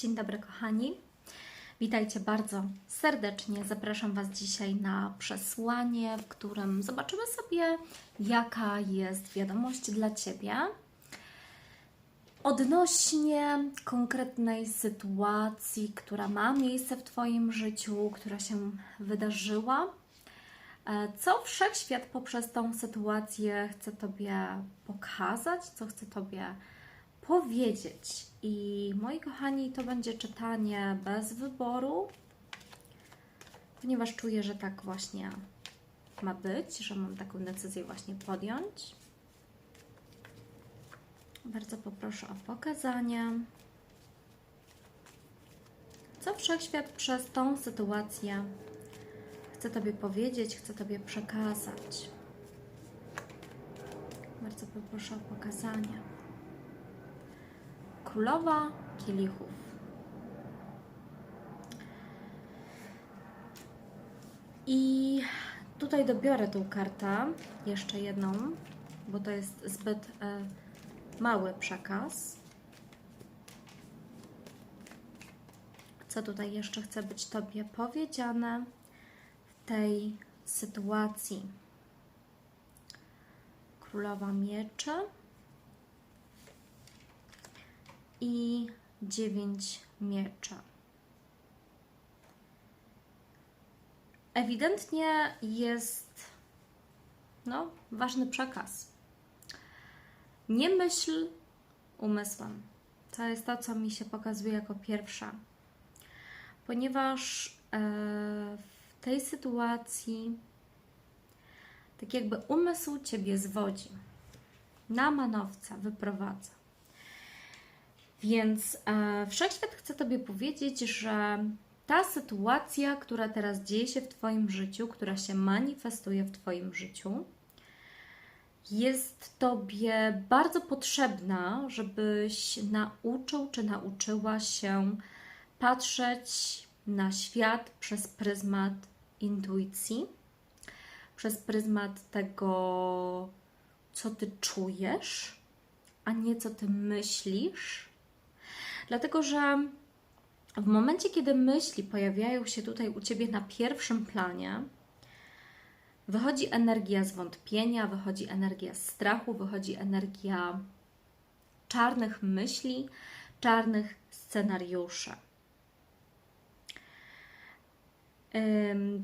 Dzień dobry, kochani. Witajcie bardzo serdecznie. Zapraszam Was dzisiaj na przesłanie, w którym zobaczymy sobie, jaka jest wiadomość dla Ciebie odnośnie konkretnej sytuacji, która ma miejsce w Twoim życiu, która się wydarzyła. E, Co wszechświat poprzez tą sytuację chce Tobie pokazać, co chce Tobie powiedzieć. I moi kochani, to będzie czytanie bez wyboru, ponieważ czuję, że tak właśnie ma być, że mam taką decyzję właśnie podjąć. Bardzo poproszę o pokazanie, co wszechświat przez tą sytuację chce Tobie powiedzieć, chce Tobie przekazać. Bardzo poproszę o pokazanie. Królowa kielichów. I tutaj dobiorę tą kartę, jeszcze jedną, bo to jest zbyt e, mały przekaz. Co tutaj jeszcze chce być Tobie powiedziane w tej sytuacji? Królowa mieczy i dziewięć miecza. Ewidentnie jest no, ważny przekaz. Nie myśl umysłem. To jest to, co mi się pokazuje jako pierwsze. Ponieważ e, w tej sytuacji tak jakby umysł Ciebie zwodzi. Na manowca wyprowadza. Więc e, wszechświat chce Tobie powiedzieć, że ta sytuacja, która teraz dzieje się w Twoim życiu, która się manifestuje w Twoim życiu, jest Tobie bardzo potrzebna, żebyś nauczył czy nauczyła się patrzeć na świat przez pryzmat intuicji, przez pryzmat tego, co Ty czujesz, a nie co Ty myślisz. Dlatego, że w momencie, kiedy myśli pojawiają się tutaj u Ciebie na pierwszym planie, wychodzi energia zwątpienia, wychodzi energia strachu, wychodzi energia czarnych myśli, czarnych scenariuszy.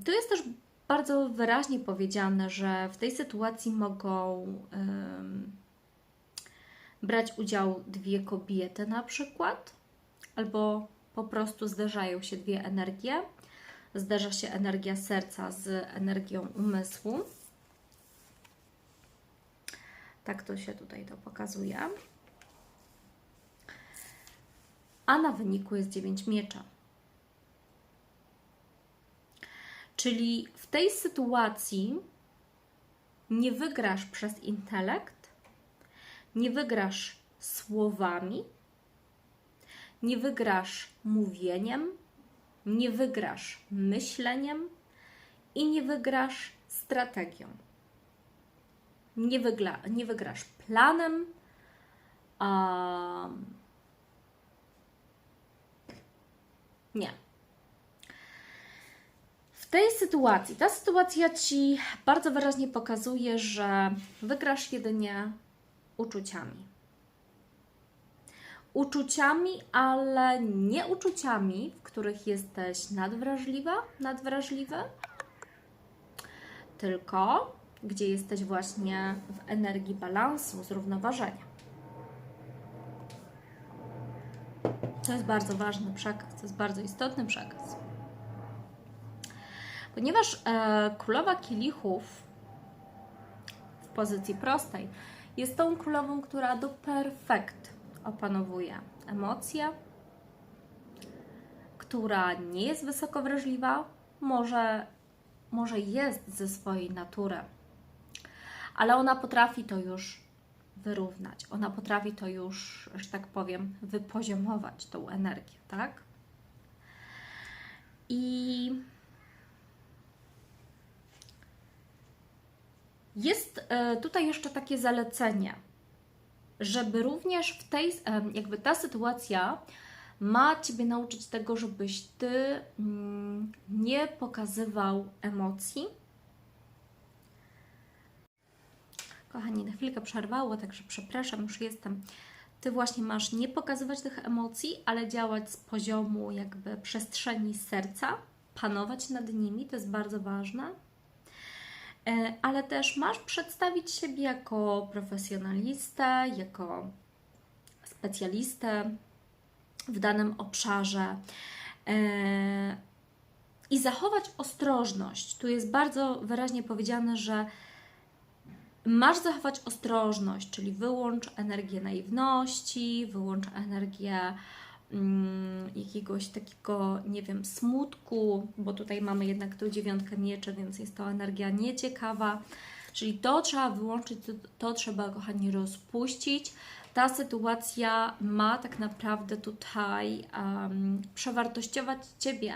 Tu jest też bardzo wyraźnie powiedziane, że w tej sytuacji mogą brać udział dwie kobiety na przykład, albo po prostu zderzają się dwie energie. Zderza się energia serca z energią umysłu. Tak to się tutaj to pokazuje. A na wyniku jest 9 miecza. Czyli w tej sytuacji nie wygrasz przez intelekt, nie wygrasz słowami, nie wygrasz mówieniem, nie wygrasz myśleniem i nie wygrasz strategią. Nie, wygla, nie wygrasz planem, a nie. W tej sytuacji, ta sytuacja Ci bardzo wyraźnie pokazuje, że wygrasz jedynie uczuciami. Uczuciami, ale nie uczuciami, w których jesteś nadwrażliwa, nadwrażliwy, tylko gdzie jesteś właśnie w energii balansu, zrównoważenia. To jest bardzo ważny przekaz, to jest bardzo istotny przekaz. Ponieważ e, królowa kielichów pozycji prostej jest tą królową, która do perfekt opanowuje emocje, która nie jest wysoko wrażliwa, może, może jest ze swojej natury, ale ona potrafi to już wyrównać. Ona potrafi to już, że tak powiem, wypoziomować tą energię, tak? I Jest e, tutaj jeszcze takie zalecenie, żeby również w tej, jakby ta sytuacja ma Ciebie nauczyć tego, żebyś Ty mm, nie pokazywał emocji. Kochani, na chwilkę przerwało, także przepraszam, już jestem. Ty właśnie masz nie pokazywać tych emocji, ale działać z poziomu jakby przestrzeni serca, panować nad nimi, to jest bardzo ważne. E, Ale też masz przedstawić siebie jako profesjonalistę, jako specjalistę w danym obszarze e, i zachować ostrożność. Tu jest bardzo wyraźnie powiedziane, że masz zachować ostrożność, czyli wyłącz energię naiwności, wyłącz energię jakiegoś takiego, nie wiem, smutku, bo tutaj mamy jednak tą dziewiątkę mieczy, więc jest to energia nieciekawa. Czyli to trzeba wyłączyć, to, to trzeba, kochani, rozpuścić. Ta sytuacja ma tak naprawdę tutaj um, przewartościować Ciebie,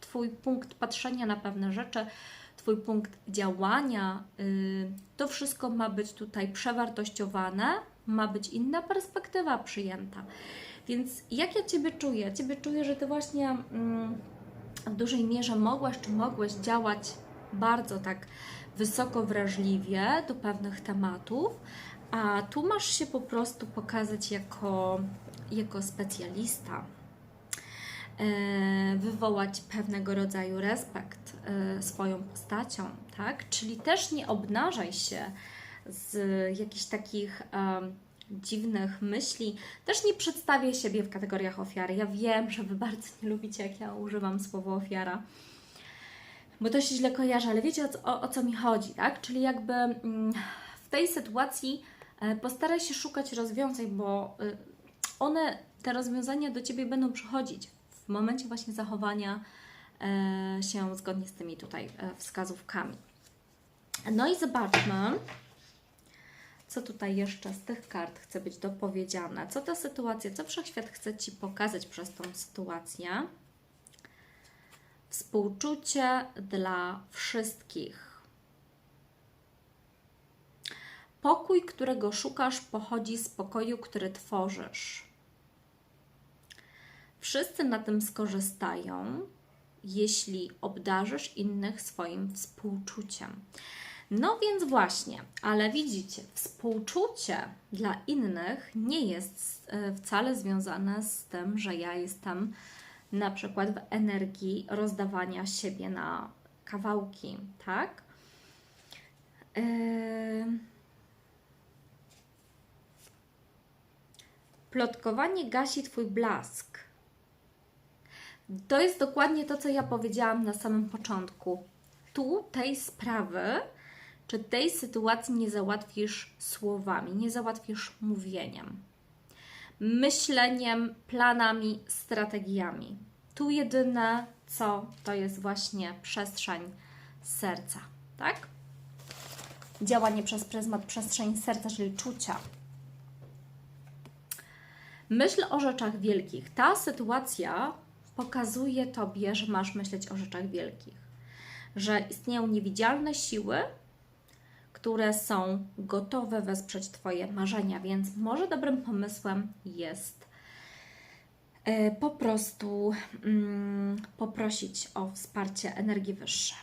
Twój punkt patrzenia na pewne rzeczy, Twój punkt działania. y, To wszystko ma być tutaj przewartościowane, ma być inna perspektywa przyjęta. Więc jak ja Ciebie czuję? Ciebie czuję, że Ty właśnie mm, w dużej mierze mogłaś czy mogłeś działać bardzo tak wysoko wrażliwie do pewnych tematów, a tu masz się po prostu pokazać jako, jako specjalista, e, wywołać pewnego rodzaju respekt e, swoją postacią, tak? Czyli też nie obnażaj się z jakichś takich em, dziwnych myśli. Też nie przedstawię siebie w kategoriach ofiary. Ja wiem, że Wy bardzo nie lubicie, jak ja używam słowa ofiara bo to się źle kojarzy, ale wiecie o, o, o co mi chodzi, tak? Czyli jakby mm, w tej sytuacji e, postaraj się szukać rozwiązań, bo y, one, te rozwiązania do Ciebie będą przychodzić w momencie właśnie zachowania e, się zgodnie z tymi tutaj e, wskazówkami. No i zobaczmy, co tutaj jeszcze z tych kart chce być dopowiedziane. Co ta sytuacja, co wszechświat chce Ci pokazać przez tą sytuację. Współczucie dla wszystkich. Pokój, którego szukasz, pochodzi z pokoju, który tworzysz. Wszyscy na tym skorzystają, jeśli obdarzysz innych swoim współczuciem. No więc właśnie, ale widzicie, współczucie dla innych nie jest e, wcale związane z tym, że ja jestem na przykład w energii rozdawania siebie na kawałki, tak? Yy... Plotkowanie gasi Twój blask. To jest dokładnie to, co ja powiedziałam na samym początku. Tu tej sprawy, czy tej sytuacji nie załatwisz słowami, nie załatwisz mówieniem myśleniem, planami, strategiami. Tu jedyne co to jest właśnie przestrzeń serca, tak? Działanie przez pryzmat przestrzeni serca, czyli czucia. Myśl o rzeczach wielkich. Ta sytuacja pokazuje Tobie, że masz myśleć o rzeczach wielkich, że istnieją niewidzialne siły, które są gotowe wesprzeć Twoje marzenia, więc może dobrym pomysłem jest e, po prostu mm, poprosić o wsparcie energii wyższe.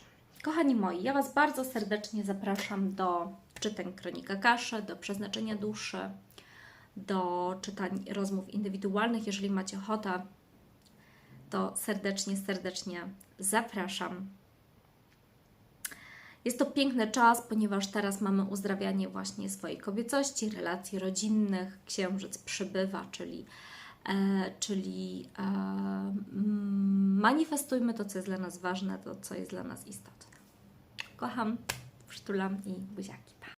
Kochani moi, ja Was bardzo serdecznie zapraszam do czytań Kronika Kaszy, do przeznaczenia duszy, do czytań rozmów indywidualnych. Jeżeli macie ochotę, to serdecznie, serdecznie zapraszam. Jest to piękny czas, ponieważ teraz mamy uzdrawianie właśnie swojej kobiecości, relacji rodzinnych. Księżyc przybywa, czyli, e, czyli e, mm, manifestujmy to, co jest dla nas ważne, to, co jest dla nas istotne. Kocham, przytulam i buziaki.